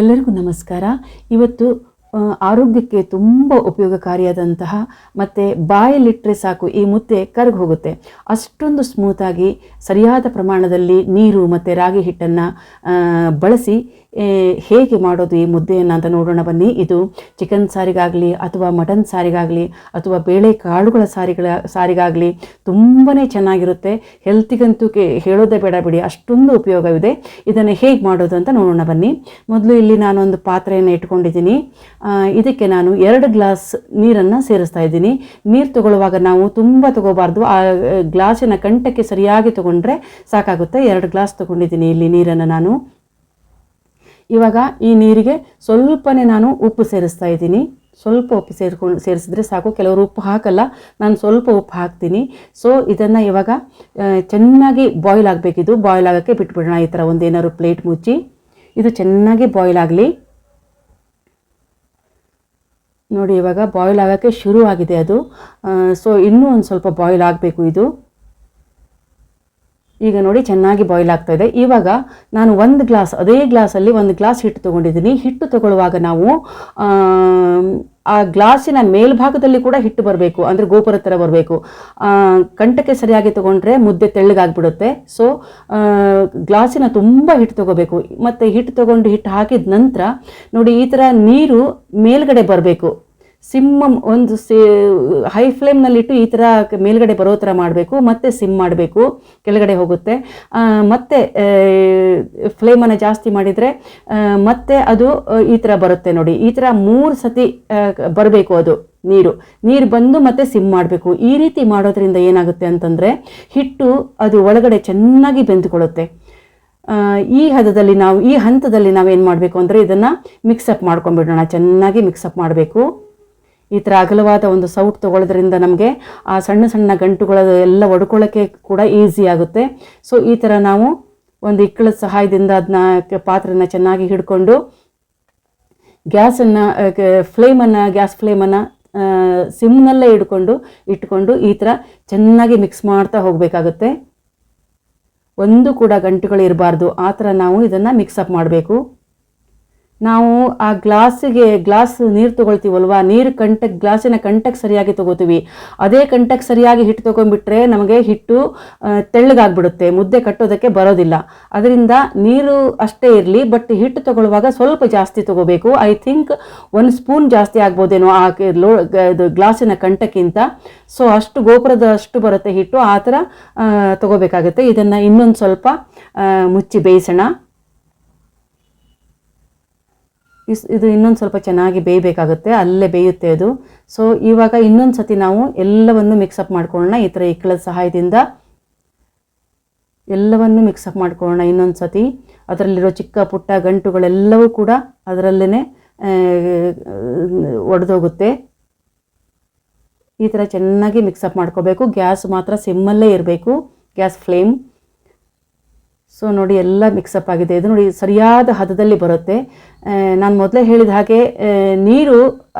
ಎಲ್ಲರಿಗೂ ನಮಸ್ಕಾರ. ಇವತ್ತು ಆರೋಗ್ಯಕ್ಕೆ ತುಂಬ ಉಪಯೋಗಕಾರಿಯಾದಂತಹ ಮತ್ತು ಬಾಯಲ್ಲಿಟ್ಟರೆ ಸಾಕು ಈ ಮುದ್ದೆ ಕರಗಿ ಹೋಗುತ್ತೆ. ಅಷ್ಟೊಂದು ಸ್ಮೂತಾಗಿ ಸರಿಯಾದ ಪ್ರಮಾಣದಲ್ಲಿ ನೀರು ಮತ್ತು ರಾಗಿ ಹಿಟ್ಟನ್ನು ಬಳಸಿ ಹೇಗೆ ಮಾಡೋದು ಈ ಮುದ್ದೆಯನ್ನು ಅಂತ ನೋಡೋಣ ಬನ್ನಿ. ಇದು ಚಿಕನ್ ಸಾರಿಗಾಗಲಿ ಅಥವಾ ಮಟನ್ ಸಾರಿಗಾಗಲಿ ಅಥವಾ ಬೇಳೆ ಕಾಳುಗಳ ಸಾರಿಗಳ ಸಾರಿಗಾಗಲಿ ತುಂಬಾ ಚೆನ್ನಾಗಿರುತ್ತೆ. ಹೆಲ್ತಿಗಂತೂ ಕೆ ಹೇಳೋದೇ ಬೇಡ ಬಿಡಿ ಅಷ್ಟೊಂದು ಉಪಯೋಗವಿದೆ. ಇದನ್ನು ಹೇಗೆ ಮಾಡೋದು ಅಂತ ನೋಡೋಣ ಬನ್ನಿ. ಮೊದಲು ಇಲ್ಲಿ ನಾನೊಂದು ಪಾತ್ರೆಯನ್ನು ಇಟ್ಕೊಂಡಿದ್ದೀನಿ. ಇದಕ್ಕೆ ನಾನು ಎರಡು ಗ್ಲಾಸ್ ನೀರನ್ನು ಸೇರಿಸ್ತಾ ಇದ್ದೀನಿ. ನೀರು ತಗೊಳ್ಳುವಾಗ ನಾವು ತುಂಬ ತಗೋಬಾರ್ದು. ಆ, ಗ್ಲಾಸಿನ ಕಂಠಕ್ಕೆ ಸರಿಯಾಗಿ ತಗೊಂಡ್ರೆ ಸಾಕಾಗುತ್ತೆ. ಎರಡು ಗ್ಲಾಸ್ ತಗೊಂಡಿದ್ದೀನಿ ಇಲ್ಲಿ ನೀರನ್ನು ನಾನು. ಇವಾಗ ಈ ನೀರಿಗೆ ಸ್ವಲ್ಪನೇ ನಾನು ಉಪ್ಪು ಸೇರಿಸ್ತಾ ಇದ್ದೀನಿ. ಸ್ವಲ್ಪ ಉಪ್ಪು ಸೇರಿಕೊಂಡು ಸೇರಿಸಿದ್ರೆ ಸಾಕು. ಕೆಲವರು ಉಪ್ಪು ಹಾಕಲ್ಲ. ನಾನು ಸ್ವಲ್ಪ ಉಪ್ಪು ಹಾಕ್ತೀನಿ. ಸೊ ಇದನ್ನು ಇವಾಗ ಚೆನ್ನಾಗಿ ಬಾಯ್ಲ್ ಆಗಬೇಕಿದು. ಬಾಯ್ಲ್ ಆಗೋಕ್ಕೆ ಬಿಟ್ಬಿಡೋಣ. ಈ ಥರ ಒಂದೇನಾದ್ರು ಪ್ಲೇಟ್ ಮುಚ್ಚಿ. ಇದು ಚೆನ್ನಾಗಿ ಬಾಯ್ಲ್ ಆಗಲಿ. ನೋಡಿ, ಇವಾಗ ಬಾಯ್ಲ್ ಆಗೋಕ್ಕೆ ಶುರು ಆಗಿದೆ ಅದು ಸೊ ಇನ್ನೂ ಒಂದು ಸ್ವಲ್ಪ ಬಾಯ್ಲ್ ಆಗಬೇಕು ಇದು. ಈಗ ನೋಡಿ ಚೆನ್ನಾಗಿ ಬಾಯ್ಲ್ ಆಗ್ತಾ ಇದೆ. ಇವಾಗ ನಾನು ಒಂದು ಗ್ಲಾಸ್ ಅದೇ ಗ್ಲಾಸಲ್ಲಿ ಒಂದು ಗ್ಲಾಸ್ ಹಿಟ್ಟು ತೊಗೊಂಡಿದ್ದೀನಿ. ಹಿಟ್ಟು ತಗೊಳ್ಳುವಾಗ ನಾವು, ಆ ಗ್ಲಾಸಿನ ಮೇಲ್ಭಾಗದಲ್ಲಿ ಕೂಡ ಹಿಟ್ಟು ಬರಬೇಕು, ಅಂದರೆ ಗೋಪುರ ಥರ ಬರಬೇಕು. ಕಂಠಕ್ಕೆ ಸರಿಯಾಗಿ ತೊಗೊಂಡ್ರೆ ಮುದ್ದೆ ತೆಳ್ಳಗಾಗ್ಬಿಡುತ್ತೆ. ಸೊ ಗ್ಲಾಸಿನ ತುಂಬ ಹಿಟ್ಟು ತಗೋಬೇಕು. ಮತ್ತು ಹಿಟ್ಟು ತಗೊಂಡು ಹಿಟ್ಟು ಹಾಕಿದ ನಂತರ ನೋಡಿ ಈ ಥರ ನೀರು ಮೇಲ್ಗಡೆ ಬರಬೇಕು. ಸಿಮ್ ಒಂದು ಸಿ, ಹೈ ಫ್ಲೇಮ್ನಲ್ಲಿಟ್ಟು ಈ ಥರ ಮೇಲ್ಗಡೆ ಬರೋ ಥರ ಮಾಡಬೇಕು, ಮತ್ತೆ ಸಿಮ್ ಮಾಡಬೇಕು, ಕೆಳಗಡೆ ಹೋಗುತ್ತೆ. ಮತ್ತೆ ಫ್ಲೇಮನ್ನು ಜಾಸ್ತಿ ಮಾಡಿದರೆ ಮತ್ತೆ ಅದು ಈ ಥರ ಬರುತ್ತೆ ನೋಡಿ. ಈ ಥರ ಮೂರು ಸತಿ ಬರಬೇಕು ಅದು ನೀರು. ನೀರು ಬಂದು ಮತ್ತೆ ಸಿಮ್ ಮಾಡಬೇಕು. ಈ ರೀತಿ ಮಾಡೋದ್ರಿಂದ ಏನಾಗುತ್ತೆ ಅಂತಂದರೆ, ಹಿಟ್ಟು ಅದು ಒಳಗಡೆ ಚೆನ್ನಾಗಿ ಬೆಂದುಕೊಳ್ಳುತ್ತೆ. ಈ ಹದದಲ್ಲಿ ನಾವು, ಈ ಹಂತದಲ್ಲಿ ನಾವೇನು ಮಾಡಬೇಕು ಅಂದರೆ ಇದನ್ನು ಮಿಕ್ಸಪ್ ಮಾಡ್ಕೊಂಡ್ಬಿಡೋಣ. ಚೆನ್ನಾಗಿ ಮಿಕ್ಸಪ್ ಮಾಡಬೇಕು. ಈ ಥರ ಅಗಲವಾದ ಒಂದು ಸೌಟ್ ತಗೊಳ್ಳೋದ್ರಿಂದ ನಮಗೆ ಆ ಸಣ್ಣ ಸಣ್ಣ ಗಂಟುಗಳ ಎಲ್ಲ ಒಡ್ಕೊಳ್ಳೋಕ್ಕೆ ಕೂಡ ಈಸಿ ಆಗುತ್ತೆ. ಸೊ ಈ ಥರ ನಾವು ಒಂದು ಇಕ್ಕಳದ ಸಹಾಯದಿಂದ ಅದನ್ನ ಪಾತ್ರೆನ ಚೆನ್ನಾಗಿ ಹಿಡ್ಕೊಂಡು ಗ್ಯಾಸನ್ನು ಫ್ಲೇಮನ್ನು ಗ್ಯಾಸ್ ಫ್ಲೇಮನ್ನು ಸಿಮ್ನಲ್ಲೇ ಇಟ್ಕೊಂಡು ಇಟ್ಕೊಂಡು ಈ ಥರ ಚೆನ್ನಾಗಿ ಮಿಕ್ಸ್ ಮಾಡ್ತಾ ಹೋಗಬೇಕಾಗುತ್ತೆ. ಒಂದು ಕೂಡ ಗಂಟುಗಳು ಇರಬಾರ್ದು. ಆ ಥರ ನಾವು ಇದನ್ನು ಮಿಕ್ಸಪ್ ಮಾಡಬೇಕು. ನಾವು ಆ ಗ್ಲಾಸಿಗೆ ಗ್ಲಾಸ್ ನೀರು ತೊಗೊಳ್ತೀವಲ್ವ? ನೀರು ಕಂಟಕ್ಕೆ ಗ್ಲಾಸಿನ ಕಂಟಕ್ಕೆ ಸರಿಯಾಗಿ ತೊಗೋತೀವಿ. ಅದೇ ಕಂಟಕ್ಕೆ ಸರಿಯಾಗಿ ಹಿಟ್ಟು ತೊಗೊಂಡ್ಬಿಟ್ರೆ ನಮಗೆ ಹಿಟ್ಟು ತೆಳ್ಳಗಾಗ್ಬಿಡುತ್ತೆ. ಮುದ್ದೆ ಕಟ್ಟೋದಕ್ಕೆ ಬರೋದಿಲ್ಲ. ಅದರಿಂದ ನೀರು ಅಷ್ಟೇ ಇರಲಿ, ಬಟ್ ಹಿಟ್ಟು ತಗೊಳ್ಳುವಾಗ ಸ್ವಲ್ಪ ಜಾಸ್ತಿ ತಗೋಬೇಕು. ಐ ಥಿಂಕ್ ಒಂದು ಸ್ಪೂನ್ ಜಾಸ್ತಿ ಆಗ್ಬೋದೇನೋ ಆ ಲೋ ಇದು ಗ್ಲಾಸಿನ ಕಂಟಕ್ಕಿಂತ. ಸೊ ಅಷ್ಟು ಗೋಪುರದ ಅಷ್ಟು ಬರುತ್ತೆ ಹಿಟ್ಟು. ಆ ಥರ ತಗೋಬೇಕಾಗುತ್ತೆ. ಇದನ್ನು ಇನ್ನೊಂದು ಸ್ವಲ್ಪ ಮುಚ್ಚಿ ಬೇಯಿಸೋಣ. ಇಸ್ ಇದು ಇನ್ನೊಂದು ಸ್ವಲ್ಪ ಚೆನ್ನಾಗಿ ಬೇಯಬೇಕಾಗುತ್ತೆ, ಅಲ್ಲೇ ಬೇಯುತ್ತೆ ಅದು. ಸೊ ಇವಾಗ ಇನ್ನೊಂದು ಸತಿ ನಾವು ಎಲ್ಲವನ್ನು ಮಿಕ್ಸಪ್ ಮಾಡ್ಕೊಳ್ಳೋಣ. ಈ ಥರ ಇಕ್ಕಳದ ಸಹಾಯದಿಂದ ಎಲ್ಲವನ್ನು ಮಿಕ್ಸಪ್ ಮಾಡ್ಕೊಳ್ಳೋಣ ಇನ್ನೊಂದು ಸತಿ ಅದರಲ್ಲಿರೋ ಚಿಕ್ಕ ಪುಟ್ಟ ಗಂಟುಗಳೆಲ್ಲವೂ ಕೂಡ ಅದರಲ್ಲೇ ಒಡೆದೋಗುತ್ತೆ. ಈ ಥರ ಚೆನ್ನಾಗಿ ಮಿಕ್ಸಪ್ ಮಾಡ್ಕೋಬೇಕು. ಗ್ಯಾಸ್ ಮಾತ್ರ ಸಿಮ್ಮಲ್ಲೇ ಇರಬೇಕು. Gas flame. ಸೊ ನೋಡಿ ಎಲ್ಲ ಮಿಕ್ಸಪ್ ಆಗಿದೆ. ಇದು ನೋಡಿ ಸರಿಯಾದ ಹದದಲ್ಲಿ ಬರುತ್ತೆ. ನಾನು ಮೊದಲೇ ಹೇಳಿದ ಹಾಗೆ ನೀರು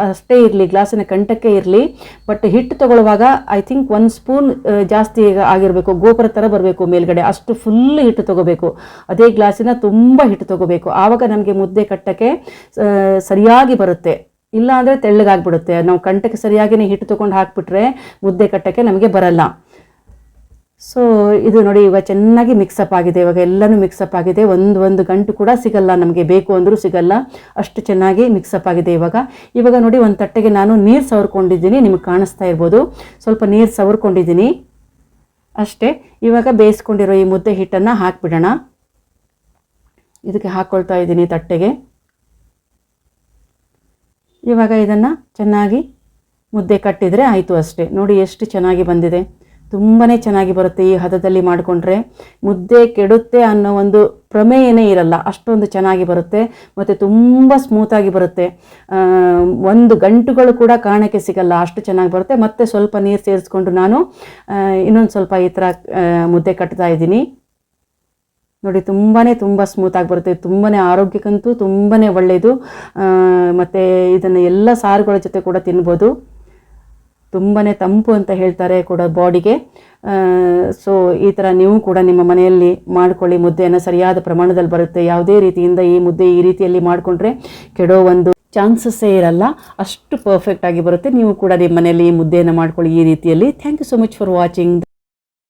ಅಷ್ಟೇ ಇರಲಿ, ಗ್ಲಾಸಿನ ಕಂಠಕ್ಕೆ ಇರಲಿ ಬಟ್ ಹಿಟ್ಟು ತಗೊಳ್ಳುವಾಗ ಐ ಥಿಂಕ್ ಒಂದು ಸ್ಪೂನ್ ಜಾಸ್ತಿ ಆಗಿರಬೇಕು. ಗೋಪುರ ಥರ ಬರಬೇಕು ಮೇಲ್ಗಡೆ. ಅಷ್ಟು ಫುಲ್ ಹಿಟ್ಟು ತಗೋಬೇಕು. ಅದೇ ಗ್ಲಾಸಿನ ತುಂಬ ಹಿಟ್ಟು ತಗೋಬೇಕು. ಆವಾಗ ನಮಗೆ ಮುದ್ದೆ ಕಟ್ಟಕ್ಕೆ ಸರಿಯಾಗಿ ಬರುತ್ತೆ. ಇಲ್ಲ ಅಂದರೆ ತೆಳ್ಳಗಾಗ್ಬಿಡುತ್ತೆ. ನಾವು ಕಂಠಕ್ಕೆ ಸರಿಯಾಗಿನೇ ಹಿಟ್ಟು ತೊಗೊಂಡು ಹಾಕಿಬಿಟ್ರೆ ಮುದ್ದೆ ಕಟ್ಟಕ್ಕೆ ನಮಗೆ ಬರಲ್ಲ. ಸೊ ಇದು ನೋಡಿ ಇವಾಗ ಚೆನ್ನಾಗಿ ಮಿಕ್ಸಪ್ ಆಗಿದೆ. ಇವಾಗ ಎಲ್ಲನೂ ಮಿಕ್ಸಪ್ ಆಗಿದೆ. ಒಂದು ಒಂದು ಗಂಟು ಕೂಡ ಸಿಗಲ್ಲ ನಮಗೆ. ಬೇಕು ಅಂದರೂ ಸಿಗಲ್ಲ. ಅಷ್ಟು ಚೆನ್ನಾಗಿ ಮಿಕ್ಸಪ್ ಆಗಿದೆ ಇವಾಗ. ಇವಾಗ ನೋಡಿ ಒಂದು ತಟ್ಟೆಗೆ ನಾನು ನೀರು ಸವರ್ಕೊಂಡಿದ್ದೀನಿ. ನಿಮಗೆ ಕಾಣಿಸ್ತಾ ಇರ್ಬೋದು. ಸ್ವಲ್ಪ ನೀರು ಸವರ್ಕೊಂಡಿದ್ದೀನಿ. ಅಷ್ಟೇ. ಇವಾಗ ಬೇಯಿಸ್ಕೊಂಡಿರೋ ಈ ಮುದ್ದೆ ಹಿಟ್ಟನ್ನು ಹಾಕ್ಬಿಡೋಣ. ಇದಕ್ಕೆ ಹಾಕ್ಕೊಳ್ತಾ ಇದ್ದೀನಿ ತಟ್ಟೆಗೆ. ಇವಾಗ ಇದನ್ನು ಚೆನ್ನಾಗಿ ಮುದ್ದೆ ಕಟ್ಟಿದರೆ ಆಯಿತು ಅಷ್ಟೇ. ನೋಡಿ ಎಷ್ಟು ಚೆನ್ನಾಗಿ ಬಂದಿದೆ. ತುಂಬಾ ಚೆನ್ನಾಗಿ ಬರುತ್ತೆ ಈ ಹದದಲ್ಲಿ ಮಾಡಿಕೊಂಡ್ರೆ. ಮುದ್ದೆ ಕೆಡುತ್ತೆ ಅನ್ನೋ ಒಂದು ಪ್ರಮೇಯನೇ ಇರಲ್ಲ. ಅಷ್ಟೊಂದು ಚೆನ್ನಾಗಿ ಬರುತ್ತೆ. ಮತ್ತು ತುಂಬ ಸ್ಮೂತಾಗಿ ಬರುತ್ತೆ. ಒಂದು ಗಂಟುಗಳು ಕೂಡ ಕಾಣಕ್ಕೆ ಸಿಗಲ್ಲ. ಅಷ್ಟು ಚೆನ್ನಾಗಿ ಬರುತ್ತೆ. ಮತ್ತೆ ಸ್ವಲ್ಪ ನೀರು ಸೇರಿಸ್ಕೊಂಡು ನಾನು ಇನ್ನೊಂದು ಸ್ವಲ್ಪ ಈ ಥರ ಮುದ್ದೆ ಕಟ್ತಾ ಇದ್ದೀನಿ. ನೋಡಿ ತುಂಬಾ ತುಂಬ ಸ್ಮೂತಾಗಿ ಬರುತ್ತೆ. ತುಂಬಾ ಆರೋಗ್ಯಕ್ಕಂತೂ ತುಂಬಾ ಒಳ್ಳೆಯದು ಮತ್ತು ಇದನ್ನು ಎಲ್ಲ ಸಾರುಗಳ ಜೊತೆ ಕೂಡ ತಿನ್ಬೋದು. ತುಂಬಾ ತಂಪು ಅಂತ ಹೇಳ್ತಾರೆ ಕೂಡ ಬಾಡಿಗೆ. ಸೊ ಈ ಥರ ನೀವು ಕೂಡ ನಿಮ್ಮ ಮನೆಯಲ್ಲಿ ಮಾಡ್ಕೊಳ್ಳಿ. ಮುದ್ದೆಯನ್ನು ಸರಿಯಾದ ಪ್ರಮಾಣದಲ್ಲಿ ಬರುತ್ತೆ. ಯಾವುದೇ ರೀತಿಯಿಂದ ಈ ಮುದ್ದೆ ಈ ರೀತಿಯಲ್ಲಿ ಮಾಡಿಕೊಂಡ್ರೆ ಕೆಡೋ ಒಂದು ಚಾನ್ಸಸ್ಸೇ ಇರಲ್ಲ. ಅಷ್ಟು ಪರ್ಫೆಕ್ಟಾಗಿ ಬರುತ್ತೆ. ನೀವು ಕೂಡ ನಿಮ್ಮ ಮನೆಯಲ್ಲಿ ಈ ಮುದ್ದೆಯನ್ನು ಮಾಡ್ಕೊಳ್ಳಿ ಈ ರೀತಿಯಲ್ಲಿ. Thank you so much for watching